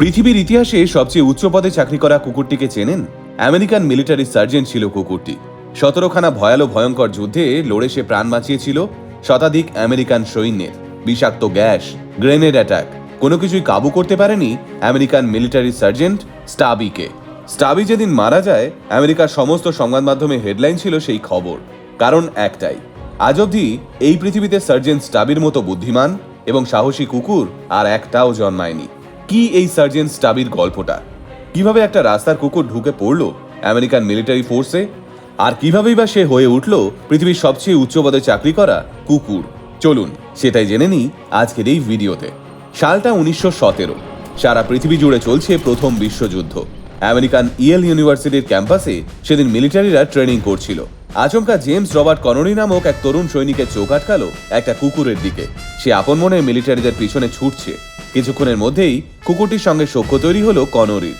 পৃথিবীর ইতিহাসে সবচেয়ে উচ্চ পদে চাকরি করা কুকুরটিকে চেনেন? আমেরিকান মিলিটারি সার্জেন্ট ছিল কুকুরটি। সতেরোখানা ভয়ালো ভয়ঙ্কর যুদ্ধে লড়ে সে প্রাণ বাঁচিয়েছিল শতাধিক আমেরিকান সৈন্যের। বিষাক্ত গ্যাস, গ্রেনেড অ্যাটাক, কোনো কিছুই কাবু করতে পারেনি আমেরিকান মিলিটারি সার্জেন্ট স্টাবিকে। স্টাবি যেদিন মারা যায়, আমেরিকার সমস্ত সংবাদ মাধ্যমে হেডলাইন ছিল সেই খবর। কারণ একটাই, আজ অবধি এই পৃথিবীতে সার্জেন্ট স্টাবির মতো বুদ্ধিমান এবং সাহসী কুকুর আর একটাও জন্মায়নি। কি এই সার্জেন্ট স্টাবির গল্পটা? কীভাবে একটা রাস্তার কুকুর ঢুকে পড়ল আমেরিকান মিলিটারি ফোর্সে? আর কিভাবেই বা সে হয়ে উঠল পৃথিবীর সবচেয়ে উচ্চ পদে চাকরি করা কুকুর? চলুন, সেটাই জেনে নিই আজকের এই ভিডিওতে। সালটা উনিশশো সতেরো। সারা পৃথিবী জুড়ে চলছে প্রথম বিশ্বযুদ্ধ। আমেরিকান ইয়েল ইউনিভার্সিটির ক্যাম্পাসে সেদিন মিলিটারিরা ট্রেনিং করছিল। আচমকা জেমস রবার্ট কনরি নামক এক তরুণ সৈনিকের চোখ আটকালো একটা কুকুরের দিকে। সে আপন মনে মিলিটারিদের পিছনে ছুটছে। কিছুক্ষণের মধ্যেই কুকুরটির সঙ্গে সখ্য তৈরি হলো কনরির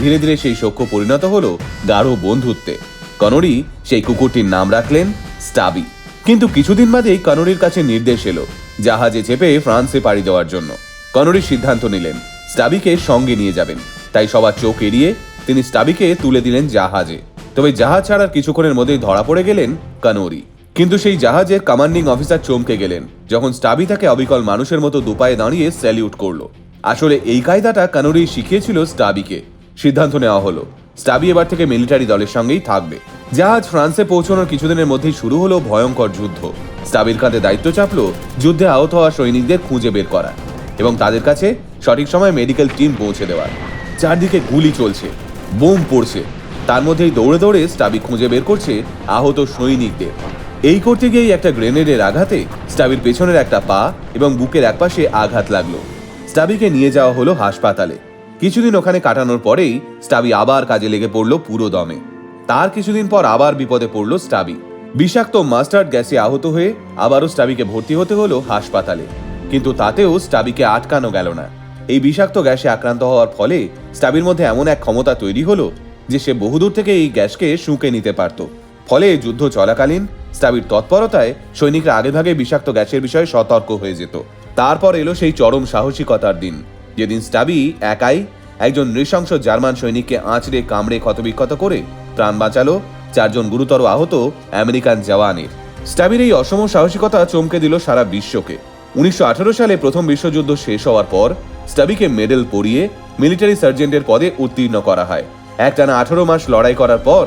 ধীরে ধীরে সেই সখ্য পরিণত হলো গাঢ় বন্ধুত্বে। কনরি সেই কুকুরটির নাম রাখলেন স্টাবি। কিন্তু কিছুদিন বাদেই কনরির কাছে নির্দেশ এলো জাহাজে চেপে ফ্রান্সে পাড়ি দেওয়ার জন্য। কনরি সিদ্ধান্ত নিলেন, স্টাবিকে সঙ্গে নিয়ে যাবেন। তাই সবার চোখ এড়িয়ে তিনি স্টাবিকে তুলে দিলেন জাহাজে। তবে জাহাজ ছাড়ার কিছুক্ষণের মধ্যেই ধরা পড়ে গেলেন কানোরি। কিন্তু সেই জাহাজের কমান্ডিং অফিসার চমকে গেলেন, যখন স্টাবি তাকে অবিকল মানুষের মতো দুপায়ে দাঁড়িয়ে স্যালিউট করল। আসলে এই কায়দাটা কানোরি শিখিয়েছিল স্টাবিকে। সিদ্ধান্ত নেওয়া হলো। স্টাবি এবার থেকে মিলিটারি দলের সঙ্গেই থাকবে। জাহাজ ফ্রান্সে পৌঁছানোর কিছুদিনের মধ্যেই শুরু হলো ভয়ঙ্কর যুদ্ধ। স্টাবির কাঁধে দায়িত্ব চাপলো যুদ্ধে আহত হওয়া সৈনিকদের খুঁজে বের করা এবং তাদের কাছে সঠিক সময় মেডিকেল টিম পৌঁছে দেওয়ার। চারদিকে গুলি চলছে, বোম পড়ছে। তার মধ্যেই দৌড়ে দৌড়ে স্টাবি খুঁজে বের করছে আহত সৈনিকদের। এই করতে গিয়েই একটা গ্রেনেডের আঘাতে স্টাবির পেছনের একটা পা এবং বুকের একপাশে আঘাত লাগল। স্টাবিকে নিয়ে যাওয়া হলো হাসপাতালে। কিছুদিন ওখানে কাটানোর পরেই স্টাবি আবার কাজে লেগে পড়ল পুরো দমে। তার কিছুদিন পর আবার বিপদে পড়ল স্টাবি। বিষাক্ত মাস্টার্ড গ্যাসে আহত হয়ে আবারও স্টাবিকে ভর্তি হতে হলো হাসপাতালে। কিন্তু তাতেও স্টাবিকে আটকানো গেল না। এই বিষাক্ত গ্যাসে আক্রান্ত হওয়ার ফলে স্টাবির মধ্যে এমন এক ক্ষমতা তৈরি হলো যে সে বহুদূর থেকে এই গ্যাসকে শুঁকে নিতে পারত। ফলে যুদ্ধ চলাকালীন স্টাবির তৎপরতায় সৈনিকরা আগেভাগে বিষাক্ত গ্যাসের বিষয়ে সতর্ক হয়ে যেত। তারপর এলো সেই চরম সাহসিকতার দিন। যেদিন স্টাবি একাই একজন নৃশংস জার্মান সৈনিককে আঁচড়ে, কামড়ে ক্ষতবিক্ষত করে প্রাণ বাঁচালো চারজন গুরুতর আহত আমেরিকান জওয়ানের। স্টাবির এই অসম সাহসিকতা চমকে দিল সারা বিশ্বকে। উনিশশো আঠারো সালে প্রথম বিশ্বযুদ্ধ শেষ হওয়ার পর স্টাবিকে মেডেল পরিয়ে মিলিটারি সার্জেন্টের পদে উত্তীর্ণ করা হয়। একটানা আঠারো মাস লড়াই করার পর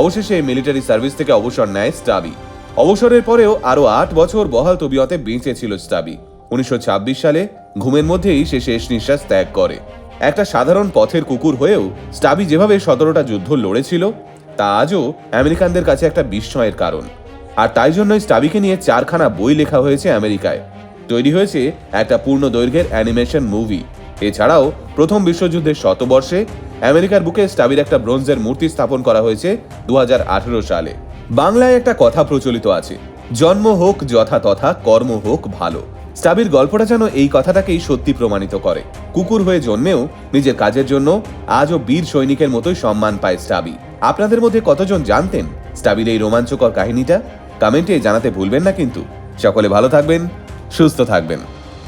অবশেষে মিলিটারি সার্ভিস থেকে অবসর নেয় স্টাবি অবসরের পরেও আরও আট বছর বহাল তবিয়তে বেঁচে ছিল স্টাবি উনিশশো ছাব্বিশ সালে ঘুমের মধ্যেই সে শেষ নিঃশ্বাস ত্যাগ করে। একটা সাধারণ পথের কুকুর হয়েও স্টাবি যেভাবে সতেরোটা যুদ্ধ লড়েছিল, তা আজও আমেরিকানদের কাছে একটা বিস্ময়ের কারণ। আর তাই জন্যই স্টাবিকে নিয়ে চারখানা বই লেখা হয়েছে আমেরিকায়। তৈরি হয়েছে একটা পূর্ণ দৈর্ঘ্যের অ্যানিমেশন মুভি। এছাড়াও প্রথম বিশ্বযুদ্ধের শতবর্ষে আমেরিকার বুকে স্টাবির একটা ব্রোঞ্জের মূর্তি স্থাপন করা হয়েছে দু হাজার আঠেরো সালে। বাংলায় একটা কথা প্রচলিত আছে, জন্ম হোক যথা তথা, কর্ম হোক ভালো। স্টাবির গল্পটা যেন এই কথাটাকেই সত্যি প্রমাণিত করে। কুকুর হয়ে জন্মেও নিজের কাজের জন্য আজও বীর সৈনিকের মতোই সম্মান পায় স্টাবি। আপনাদের মধ্যে কতজন জানতেন স্টাবির এই রোমাঞ্চকর কাহিনীটা? কমেন্টে জানাতে ভুলবেন না কিন্তু। সকলে ভালো থাকবেন, সুস্থ থাকবেন।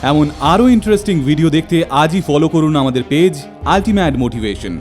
এমন আরও ইন্টারেস্টিং ভিডিও দেখতে আজই ফলো করুন আমাদের পেজ আলটিমেট মোটিভেশন